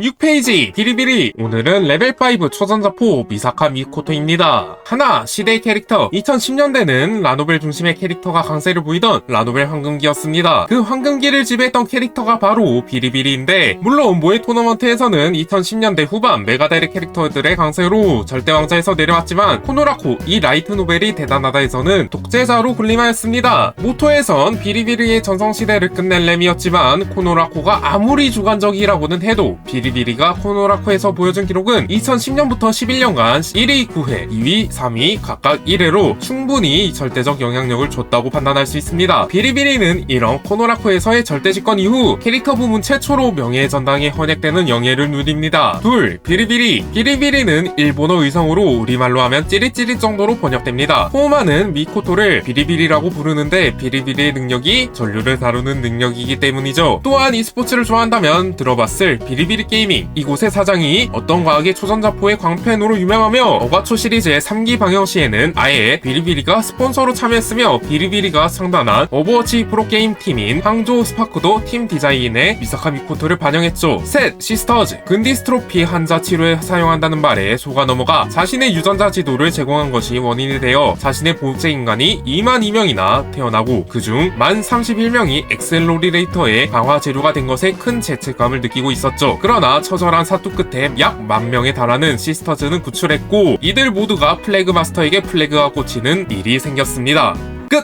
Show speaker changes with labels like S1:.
S1: 6페이지 비리비리 오늘은 레벨5 초전자포 미사카 미코토입니다. 하나 시대의 캐릭터 2010년대는 라노벨 중심의 캐릭터가 강세를 보이던 라노벨 황금기였습니다. 그 황금기를 지배했던 캐릭터가 바로 비리비리인데 물론 모의 토너먼트에서는 2010년대 후반 메가데르 캐릭터들의 강세로 절대왕자에서 내려왔지만 코노라코 이 라이트 노벨이 대단하다에서는 독재자로 군림하였습니다. 모토에선 비리비리의 전성시대를 끝낸 램이었지만 코노라코가 아무리 주관적이라고는 해도 비리 비리가 코노라코에서 보여준 기록은 2010년부터 11년간 1위 9회, 2위 3위 각각 1회로 충분히 절대적 영향력을 줬다고 판단할 수 있습니다. 비리비리는 이런 코노라코에서의 절대 집권 이후 캐릭터 부문 최초로 명예의 전당에 헌액되는 영예를 누립니다. 둘, 비리비리. 비리비리는 일본어 의성으로 우리말로 하면 찌릿찌릿 정도로 번역됩니다. 호마는 미코토를 비리비리라고 부르는데 비리비리의 능력이 전류를 다루는 능력이기 때문이죠. 또한 e스포츠를 좋아한다면 들어봤을 비리비리 게이밍. 이곳의 사장이 어떤 과학의 초전자포의 광팬으로 유명하며 어과초 시리즈의 3기 방영 시에는 아예 비리비리가 스폰서로 참여했으며 비리비리가 상단한 오버워치 프로게임 팀인 항조 스파크도 팀 디자인의 미사카 미코토를 반영했죠. 셋, 시스터즈. 근디스트로피 환자 치료에 사용한다는 말에 속아 넘어가 자신의 유전자 지도를 제공한 것이 원인이 되어 자신의 보호자 인간이 2만 2명이나 태어나고 그중 만 31명이 엑셀로리레이터의 강화 재료가 된 것에 큰 죄책감을 느끼고 있었죠. 그러나 처절한 사투 끝에 약 만 명에 달하는 시스터즈는 구출했고 이들 모두가 플래그 마스터에게 플래그가 꽂히는 일이 생겼습니다.